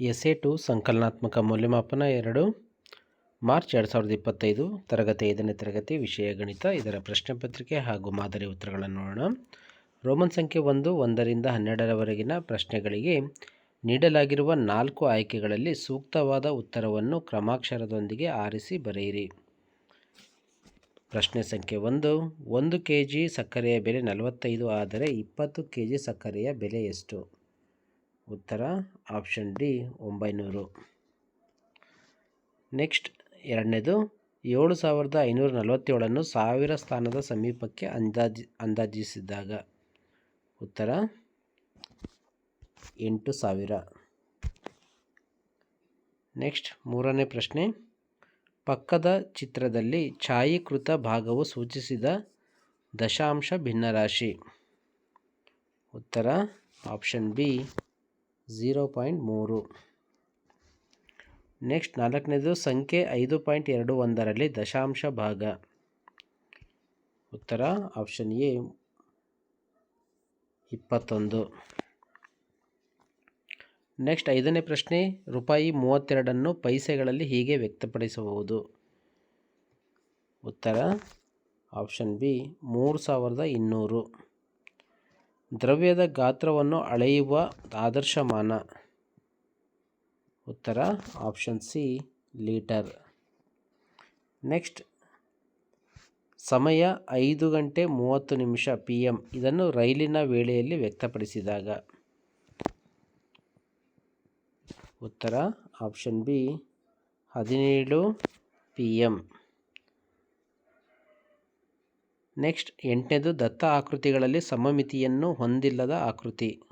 ಎಸೆ to ಸಂಕಲನಾತ್ಮಕ ಮೌಲ್ಯಮಾಪನ ಎರಡು, March ಎರಡು ಸಾವಿರದ ಇಪ್ಪತ್ತೈದು, ತರಗತಿ ಐದನೇ ತರಗತಿ ವಿಷಯ ಗಣಿತ. ಇದರ ಪ್ರಶ್ನೆ ಪತ್ರಿಕೆ ಹಾಗೂ ಮಾದರಿ ಉತ್ತರಗಳನ್ನು ನೋಡೋಣ. ರೋಮನ್ ಸಂಖ್ಯೆ ಒಂದು, ಒಂದರಿಂದ ಹನ್ನೆರಡರವರೆಗಿನ ಪ್ರಶ್ನೆಗಳಿಗೆ ನೀಡಲಾಗಿರುವ ನಾಲ್ಕು ಆಯ್ಕೆಗಳಲ್ಲಿ ಸೂಕ್ತವಾದ ಉತ್ತರವನ್ನು ಕ್ರಮಾಕ್ಷರದೊಂದಿಗೆ ಆರಿಸಿ ಬರೆಯಿರಿ. ಪ್ರಶ್ನೆ ಸಂಖ್ಯೆ ಒಂದು ಒಂದು ಕೆ ಜಿ ಸಕ್ಕರೆಯ ಬೆಲೆ ನಲವತ್ತೈದು ಆದರೆ ಇಪ್ಪತ್ತು ಕೆ ಜಿ ಸಕ್ಕರೆಯ ಬೆಲೆ ಎಷ್ಟು? ಉತ್ತರ ಆಪ್ಷನ್ ಡಿ ಒಂಬೈನೂರು. ನೆಕ್ಸ್ಟ್ ಎರಡನೇದು ಏಳು ಸಾವಿರದ ಐನೂರ ನಲವತ್ತೇಳನ್ನು ಸಾವಿರ ಸ್ಥಾನದ ಸಮೀಪಕ್ಕೆ ಅಂದಾಜಿ, ಅಂದಾಜಿಸಿದಾಗ. ಉತ್ತರ ಎಂಟು ಸಾವಿರ. ನೆಕ್ಸ್ಟ್ ಮೂರನೇ ಪ್ರಶ್ನೆ. ಪಕ್ಕದ ಚಿತ್ರದಲ್ಲಿ ಛಾಯೀಕೃತ ಭಾಗವು ಸೂಚಿಸಿದ ದಶಾಂಶ ಭಿನ್ನರಾಶಿ. ಉತ್ತರ ಆಪ್ಷನ್ ಬಿ ಝೀರೋ ಪಾಯಿಂಟ್ ಮೂರು. ನೆಕ್ಸ್ಟ್ ನಾಲ್ಕನೇದು, ಸಂಖ್ಯೆ ಐದು ಪಾಯಿಂಟ್ ಎರಡು ಒಂದರಲ್ಲಿ ದಶಾಂಶ ಭಾಗ. ಉತ್ತರ, ಆಪ್ಷನ್ ಎ, ಇಪ್ಪತ್ತೊಂದು. ನೆಕ್ಸ್ಟ್ ಐದನೇ ಪ್ರಶ್ನೆ, ರೂಪಾಯಿ ಮೂವತ್ತೆರಡನ್ನು ಪೈಸೆಗಳಲ್ಲಿ ಹೀಗೆ ವ್ಯಕ್ತಪಡಿಸಬಹುದು. ಉತ್ತರ, ಆಪ್ಷನ್ ಬಿ, ಮೂರು ಸಾವಿರದ ಇನ್ನೂರು. ದ್ರವ್ಯದ ಗಾತ್ರವನ್ನು ಅಳೆಯುವ ಆದರ್ಶಮಾನ. ಉತ್ತರ, ಆಪ್ಷನ್ ಸಿ, ಲೀಟರ್. ನೆಕ್ಸ್ಟ್, ಸಮಯ ಐದು ಗಂಟೆ ಮೂವತ್ತು ನಿಮಿಷ ಪಿ ಎಂ ಇದನ್ನು ರೈಲಿನ ವೇಳೆಯಲ್ಲಿ ವ್ಯಕ್ತಪಡಿಸಿದಾಗ. ಉತ್ತರ, ಆಪ್ಷನ್ ಬಿ, ಹದಿನೇಳು ಪಿ ಎಂ ನೆಕ್ಸ್ಟ್ ಎಂಟನೇದು ದತ್ತ ಆಕೃತಿಗಳಲ್ಲಿ ಸಮಮಿತಿಯನ್ನು ಹೊಂದಿಲ್ಲದ ಆಕೃತಿ.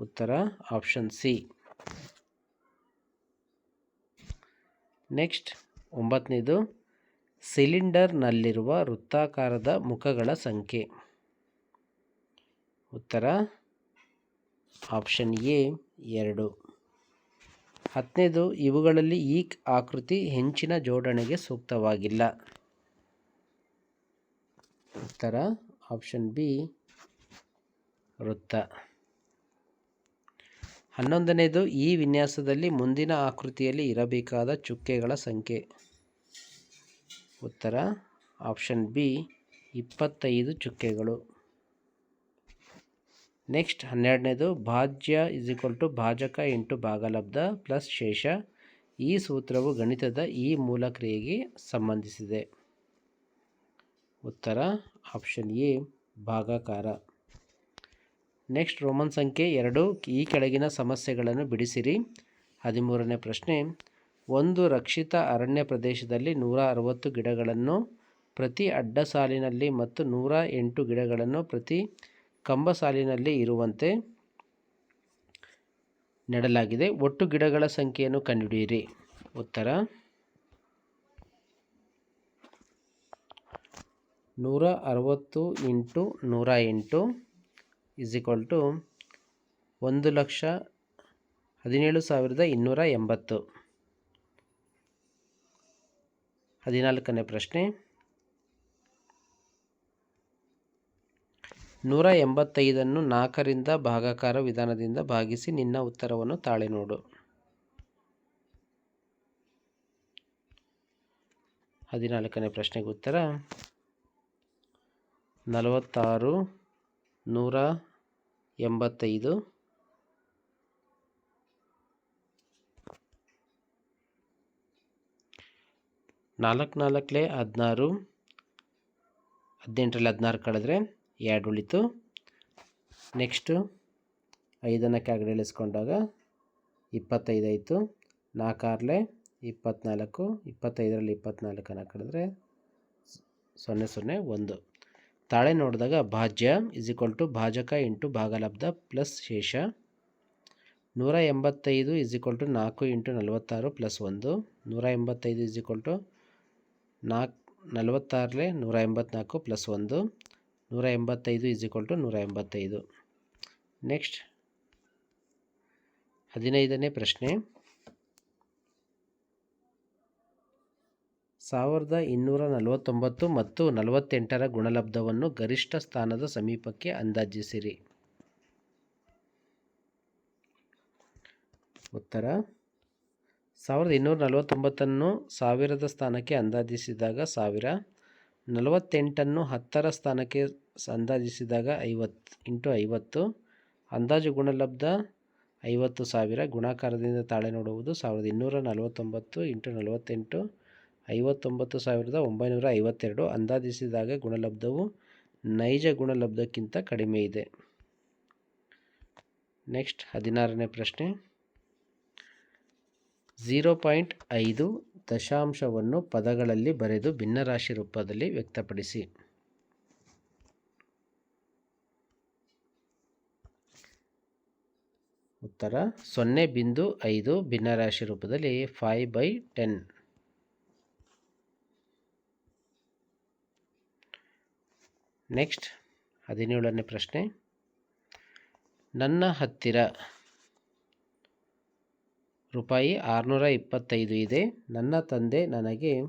ಉತ್ತರ ಆಪ್ಷನ್ ಸಿ. ನೆಕ್ಸ್ಟ್ ಒಂಬತ್ತನೇದು ಸಿಲಿಂಡರ್ನಲ್ಲಿರುವ ವೃತ್ತಾಕಾರದ ಮುಖಗಳ ಸಂಖ್ಯೆ. ಉತ್ತರ ಆಪ್ಷನ್ ಎ ಎರಡು. ಹತ್ತನೇದು ಇವುಗಳಲ್ಲಿ ಈ ಆಕೃತಿ ಹೆಂಚಿನ ಜೋಡಣೆಗೆ ಸೂಕ್ತವಾಗಿಲ್ಲ. ಉತ್ತರ ಆಪ್ಷನ್ ಬಿ ವೃತ್ತ. ಹನ್ನೊಂದನೇದು, ಈ ವಿನ್ಯಾಸದಲ್ಲಿ ಮುಂದಿನ ಆಕೃತಿಯಲ್ಲಿ ಇರಬೇಕಾದ ಚುಕ್ಕೆಗಳ ಸಂಖ್ಯೆ. ಉತ್ತರ ಆಪ್ಷನ್ ಬಿ ಇಪ್ಪತ್ತೈದು ಚುಕ್ಕೆಗಳು. ನೆಕ್ಸ್ಟ್ ಹನ್ನೆರಡನೇದು, ಭಾಜ್ಯ ಇಸ್ ಈಕ್ವಲ್ ಟು ಭಾಜಕ ಇಂಟು ಭಾಗಲಬ್ಧ ಪ್ಲಸ್ ಶೇಷ. ಈ ಸೂತ್ರವು ಗಣಿತದ ಈ ಮೂಲ ಕ್ರಿಯೆಗೆ ಸಂಬಂಧಿಸಿದೆ. ಉತ್ತರ ಆಪ್ಷನ್ ಎ, ಭಾಗಾಕಾರ. ನೆಕ್ಸ್ಟ್ ರೋಮನ್ ಸಂಖ್ಯೆ ಎರಡು, ಈ ಕೆಳಗಿನ ಸಮಸ್ಯೆಗಳನ್ನು ಬಿಡಿಸಿರಿ. ಹದಿಮೂರನೇ ಪ್ರಶ್ನೆ, ಒಂದು ರಕ್ಷಿತ ಅರಣ್ಯ ಪ್ರದೇಶದಲ್ಲಿ ನೂರ ಅರವತ್ತು ಗಿಡಗಳನ್ನು ಪ್ರತಿ ಅಡ್ಡ ಸಾಲಿನಲ್ಲಿ ಮತ್ತು ನೂರ ಎಂಟು ಗಿಡಗಳನ್ನು ಪ್ರತಿ ಕಂಬ ಸಾಲಿನಲ್ಲಿ ಇರುವಂತೆ ನೆಡಲಾಗಿದೆ. ಒಟ್ಟು ಗಿಡಗಳ ಸಂಖ್ಯೆಯನ್ನು ಕಂಡುಹಿಡಿಯಿರಿ. ಉತ್ತರ ನೂರ ಅರವತ್ತು ಇಂಟು ನೂರ ಎಂಟು ಇಸ್ ಈಕ್ವಲ್ ಟು ಒಂದು ಲಕ್ಷ ಹದಿನೇಳು ಸಾವಿರದ ಇನ್ನೂರ ಎಂಬತ್ತು. ಹದಿನಾಲ್ಕನೇ ಪ್ರಶ್ನೆ. ನೂರ ಎಂಬತ್ತೈದನ್ನು ನಾಲ್ಕರಿಂದ ಭಾಗಾಕಾರ ವಿಧಾನದಿಂದ ಭಾಗಿಸಿ ನಿನ್ನ ಉತ್ತರವನ್ನು ತಾಳೆ ನೋಡು. ಹದಿನಾಲ್ಕನೇ ಪ್ರಶ್ನೆಗೆ ಉತ್ತರ. ನಲವತ್ತಾರು ನೂರ ಎಂಬತ್ತೈದು. ನಾಲ್ಕು ನಾಲ್ಕಲೇ ಹದಿನಾರು. ಹದಿನೆಂಟರಲ್ಲಿ ಹದಿನಾರು ಕಳೆದ್ರೆ ಎರಡು ಉಳಿತು. ನೆಕ್ಸ್ಟು ಐದನ್ನು ಕೆಳಗಡೆ ಇಳಿಸ್ಕೊಂಡಾಗ ಇಪ್ಪತ್ತೈದು ಆಯಿತು. ನಾಲ್ಕಾರಲೆ ಇಪ್ಪತ್ತ್ನಾಲ್ಕು ಇಪ್ಪತ್ತೈದರಲ್ಲಿ ಇಪ್ಪತ್ತ್ನಾಲ್ಕನ್ನು ಕಳೆದ್ರೆ ಸೊನ್ನೆ ಸೊನ್ನೆ ಒಂದು. ತಾಳೆ ನೋಡಿದಾಗ ಭಾಜ್ಯ ಇಸ್ ಈಕ್ವಲ್ ಟು ಭಾಜಕ ಇಂಟು ಭಾಗಲಬ್ಧ ಪ್ಲಸ್ ಶೇಷ. ನೂರ ಎಂಬತ್ತೈದು ಇಸ್ ಈಕ್ವಲ್ ಟು ನಾಲ್ಕು ಇಂಟು ನಲವತ್ತಾರು ಪ್ಲಸ್ ಒಂದು. ನೂರ ಎಂಬತ್ತೈದು ಇಸ್ ಈಕ್ವಲ್ ಟು ನಾಲ್ಕು ನಲವತ್ತಾರಲೆ ನೂರ ಎಂಬತ್ನಾಲ್ಕು ಪ್ಲಸ್ ಒಂದು. ನೂರ ಎಂಬತ್ತೈದು ಇಸ್ ಈಕ್ವಲ್ ಟು ನೂರ ಎಂಬತ್ತೈದು. ನೆಕ್ಸ್ಟ್ ಹದಿನೈದನೇ ಪ್ರಶ್ನೆ. ಸಾವಿರದ ಇನ್ನೂರ ನಲವತ್ತೊಂಬತ್ತು ಮತ್ತು ನಲವತ್ತೆಂಟರ ಗುಣಲಬ್ಧವನ್ನು ಗರಿಷ್ಠ ಸ್ಥಾನದ ಸಮೀಪಕ್ಕೆ ಅಂದಾಜಿಸಿರಿ. ಉತ್ತರ. ಸಾವಿರದ ಇನ್ನೂರ ನಲವತ್ತೊಂಬತ್ತನ್ನು ಸಾವಿರದ ಸ್ಥಾನಕ್ಕೆ ಅಂದಾಜಿಸಿದಾಗ ಸಾವಿರ, ನಲವತ್ತೆಂಟನ್ನು ಹತ್ತರ ಸ್ಥಾನಕ್ಕೆ ಅಂದಾಜಿಸಿದಾಗ ಐವತ್ತು, ಇಂಟು ಐವತ್ತು, ಅಂದಾಜು ಗುಣಲಬ್ಧ ಐವತ್ತು ಸಾವಿರ, ಗುಣಾಕಾರದಿಂದ ತಾಳೆ ನೋಡುವುದು ಸಾವಿರದ ಇನ್ನೂರ ನಲವತ್ತೊಂಬತ್ತು, ಇಂಟು ನಲವತ್ತೆಂಟು ಐವತ್ತೊಂಬತ್ತು ಸಾವಿರದ ಒಂಬೈನೂರ ಐವತ್ತೆರಡು ಅಂದಾಜಿಸಿದಾಗ ಗುಣಲಬ್ಧವು ನೈಜ ಗುಣಲಬ್ಧಕ್ಕಿಂತ ಕಡಿಮೆ ಇದೆ. ನೆಕ್ಸ್ಟ್ ಹದಿನಾರನೇ ಪ್ರಶ್ನೆ. ಝೀರೋ ಪಾಯಿಂಟ್ ಐದು ದಶಾಂಶವನ್ನು ಪದಗಳಲ್ಲಿ ಬರೆದು ಭಿನ್ನರಾಶಿ ರೂಪದಲ್ಲಿ ವ್ಯಕ್ತಪಡಿಸಿ. ಉತ್ತರ ಸೊನ್ನೆ ಬಿಂದು ಐದು ಭಿನ್ನರಾಶಿ ರೂಪದಲ್ಲಿ ಫೈವ್ ಬೈ ಟೆನ್ ನೆಕ್ಸ್ಟ್ ಹದಿನೇಳನೇ ಪ್ರಶ್ನೆ. ನನ್ನ ಹತ್ತಿರ ರೂಪಾಯಿ ಆರುನೂರ ಇಪ್ಪತ್ತೈದು ಇದೆ. ನನ್ನ ತಂದೆ ನನಗೆ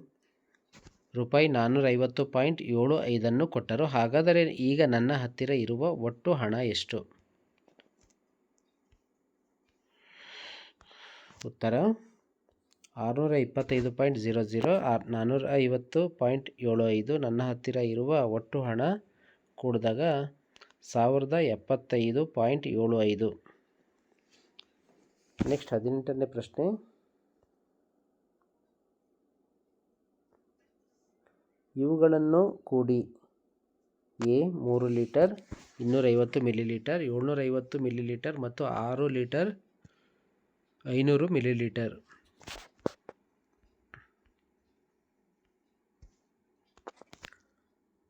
ರೂಪಾಯಿ ನಾನ್ನೂರೈವತ್ತು ಪಾಯಿಂಟ್ ಏಳು ಐದನ್ನು ಕೊಟ್ಟರು. ಹಾಗಾದರೆ ಈಗ ನನ್ನ ಹತ್ತಿರ ಇರುವ ಒಟ್ಟು ಹಣ ಎಷ್ಟು? ಉತ್ತರ, ಆರುನೂರ ಇಪ್ಪತ್ತೈದು ಪಾಯಿಂಟ್ ಝೀರೋ ಝೀರೋ ಆರ್ ನಾನ್ನೂರ ಐವತ್ತು ಪಾಯಿಂಟ್ ಏಳು ಐದು. ನನ್ನ ಹತ್ತಿರ ಇರುವ ಒಟ್ಟು ಹಣ ಕೂಡಿದಾಗ ಸಾವಿರದ ಎಪ್ಪತ್ತೈದು ಪಾಯಿಂಟ್ ಏಳು ಐದು. ನೆಕ್ಸ್ಟ್ ಹದಿನೆಂಟನೇ ಪ್ರಶ್ನೆ. ಇವುಗಳನ್ನು ಕೂಡಿ ಎ ಮೂರು ಲೀಟರ್, ಇನ್ನೂರೈವತ್ತು ಮಿಲಿಲೀಟರ್, ಏಳ್ನೂರೈವತ್ತು ಮಿಲಿಲೀಟರ್ ಮತ್ತು ಆರು ಲೀಟರ್, ಐನೂರು ಮಿಲಿಲೀಟರ್.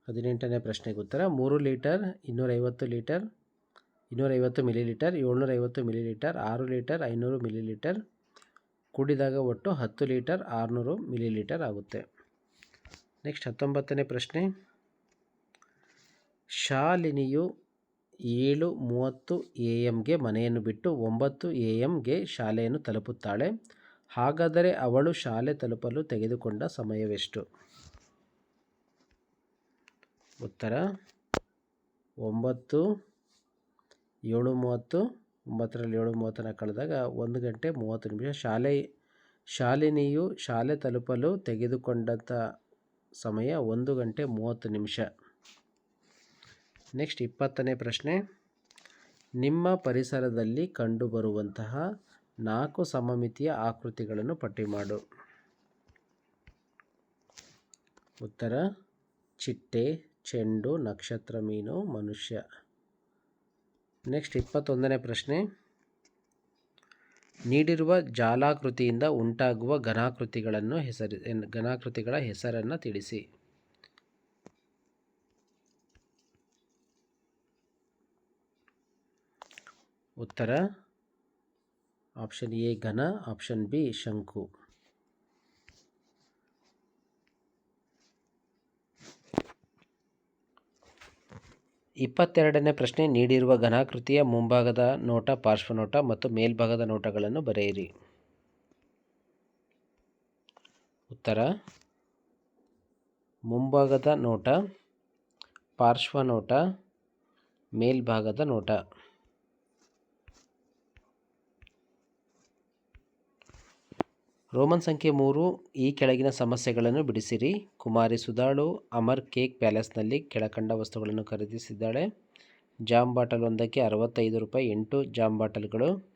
ಹದಿನೆಂಟನೇ ಪ್ರಶ್ನೆಗೆ ಉತ್ತರ. ಮೂರು ಲೀಟರ್, ಇನ್ನೂರೈವತ್ತು ಲೀಟರ್, ಇನ್ನೂರೈವತ್ತು ಮಿಲಿಲೀಟರ್, ಏಳ್ನೂರೈವತ್ತು ಮಿಲಿಲೀಟರ್, ಆರು ಲೀಟರ್, ಐನೂರು ಮಿಲಿಲೀಟರ್. ಕೂಡಿದಾಗ ಒಟ್ಟು ಹತ್ತು ಲೀಟರ್, ಆರುನೂರು ಮಿಲಿಲೀಟರ್ ಆಗುತ್ತೆ. ನೆಕ್ಸ್ಟ್ ಹತ್ತೊಂಬತ್ತನೇ ಪ್ರಶ್ನೆ. ಶಾಲಿನಿಯು ಏಳು ಮೂವತ್ತು ಎ ಎಮ್ಗೆ ಮನೆಯನ್ನು ಬಿಟ್ಟು ಒಂಬತ್ತು ಎ ಎಮ್ಗೆ ಶಾಲೆಯನ್ನು ತಲುಪುತ್ತಾಳೆ. ಹಾಗಾದರೆ ಅವಳು ಶಾಲೆ ತಲುಪಲು ತೆಗೆದುಕೊಂಡ ಸಮಯವೆಷ್ಟು? ಉತ್ತರ. ಒಂಬತ್ತು, ಏಳು ಮೂವತ್ತು, ಒಂಬತ್ತರಲ್ಲಿ ಏಳು ಮೂವತ್ತನ್ನು ಕಳೆದಾಗ ಒಂದು ಗಂಟೆ ಮೂವತ್ತು ನಿಮಿಷ ಶಾಲೆ, ಶಾಲಿನಿಯು ಶಾಲೆ ತಲುಪಲು ತೆಗೆದುಕೊಂಡಂಥ ಸಮಯ ಒಂದು ಗಂಟೆ ಮೂವತ್ತು ನಿಮಿಷ. ನೆಕ್ಸ್ಟ್ ಇಪ್ಪತ್ತನೇ ಪ್ರಶ್ನೆ. ನಿಮ್ಮ ಪರಿಸರದಲ್ಲಿ ಕಂಡುಬರುವಂತಹ ನಾಲ್ಕು ಸಮಮಿತಿಯ ಆಕೃತಿಗಳನ್ನು ಪಟ್ಟಿ ಮಾಡು. ಉತ್ತರ. ಚಿಟ್ಟೆ ಚೆಂಡು, ನಕ್ಷತ್ರ, ಮೀನು, ಮನುಷ್ಯ. ನೆಕ್ಸ್ಟ್ ಇಪ್ಪತ್ತೊಂದನೇ ಪ್ರಶ್ನೆ. ನೀಡಿರುವ ಜಾಲಾಕೃತಿಯಿಂದ ಉಂಟಾಗುವ ಘನಾಕೃತಿಗಳನ್ನು ಹೆಸರಿ ಘನಾಕೃತಿಗಳ ಹೆಸರನ್ನು ತಿಳಿಸಿ. ಉತ್ತರ. ಆಪ್ಷನ್ ಎ ಘನ, ಆಪ್ಷನ್ ಬಿ ಶಂಕು. ಇಪ್ಪತ್ತೆರಡನೇ ಪ್ರಶ್ನೆ ನೀಡಿರುವ ಘನಾಕೃತಿಯ ಮುಂಭಾಗದ ನೋಟ, ಪಾರ್ಶ್ವನೋಟ ಮತ್ತು ಮೇಲ್ಭಾಗದ ನೋಟಗಳನ್ನು ಬರೆಯಿರಿ. ಉತ್ತರ. ಮುಂಭಾಗದ ನೋಟ, ಪಾರ್ಶ್ವನೋಟ, ಮೇಲ್ಭಾಗದ ನೋಟ. ರೋಮನ್ ಸಂಖ್ಯೆ ಮೂರು, ಈ ಕೆಳಗಿನ ಸಮಸ್ಯೆಗಳನ್ನು ಬಿಡಿಸಿರಿ. ಕುಮಾರಿ ಸುಧಾಳು, ಅಮರ್ ಕೇಕ್ ಪ್ಯಾಲೇಸ್ನಲ್ಲಿ ಕೆಳಕಂಡ ವಸ್ತುಗಳನ್ನು ಖರೀದಿಸಿದ್ದಾಳೆ. ಜಾಮ್ ಬಾಟಲ್ ಒಂದಕ್ಕೆ ಅರವತ್ತೈದು ರೂಪಾಯಿ ಎಂಟು ಜಾಮ್ ಬಾಟಲ್ಗಳು.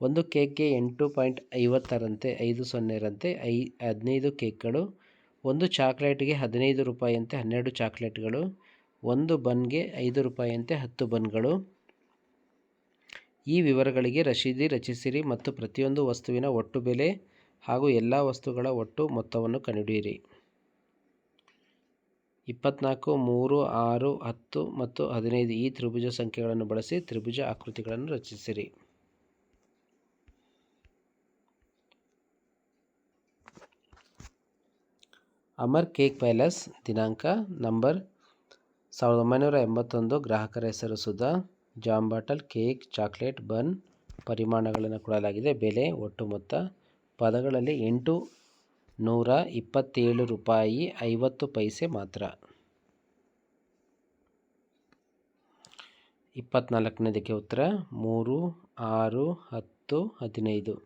ಒಂದು ಕೇಕ್ಗೆ ಎಂಟು ಪಾಯಿಂಟ್ ಐವತ್ತರಂತೆ, ಐದು ಸೊನ್ನೆರಂತೆ, ಐ, ಹದಿನೈದು ಕೇಕ್ಗಳು. ಒಂದು ಚಾಕ್ಲೇಟ್ಗೆ ಹದಿನೈದು ರೂಪಾಯಿಯಂತೆ ಹನ್ನೆರಡು ಚಾಕ್ಲೇಟ್ಗಳು. ಒಂದು ಬನ್ಗೆ ಐದು ರೂಪಾಯಿಯಂತೆ ಹತ್ತು ಬನ್ಗಳು. ಈ ವಿವರಗಳಿಗೆ ರಶೀದಿ ರಚಿಸಿರಿ ಮತ್ತು ಪ್ರತಿಯೊಂದು ವಸ್ತುವಿನ ಒಟ್ಟು ಬೆಲೆ ಹಾಗೂ ಎಲ್ಲ ವಸ್ತುಗಳ ಒಟ್ಟು ಮೊತ್ತವನ್ನು ಕಂಡುಹಿಡಿಯಿರಿ. ಇಪ್ಪತ್ನಾಲ್ಕು, ಮೂರು, ಆರು, ಹತ್ತು ಮತ್ತು ಹದಿನೈದು ಈ ತ್ರಿಭುಜ ಸಂಖ್ಯೆಗಳನ್ನು ಬಳಸಿ ತ್ರಿಭುಜ ಆಕೃತಿಗಳನ್ನು ರಚಿಸಿರಿ. ಅಮರ್ ಕೇಕ್ ಪ್ಯಾಲೇಸ್ ದಿನಾಂಕ ನಂಬರ್ ಸಾವಿರದ ಒಂಬೈನೂರ ಎಂಬತ್ತೊಂದು. ಗ್ರಾಹಕರ ಹೆಸರು Sudha. Jam bottle cake, chocolate, bun. ಪರಿಮಾಣಗಳನ್ನು ಕೊಡಲಾಗಿದೆ. ಬೆಲೆ, ಒಟ್ಟು ಮೊತ್ತ ಪದಗಳಲ್ಲಿ ಎಂಟು ನೂರ ಇಪ್ಪತ್ತೇಳು ರೂಪಾಯಿ ಐವತ್ತು ಪೈಸೆ ಮಾತ್ರ. ಇಪ್ಪತ್ತ್ನಾಲ್ಕನೇದಕ್ಕೆ ಉತ್ತರ ಮೂರು ಆರು ಹತ್ತು ಹದಿನೈದು.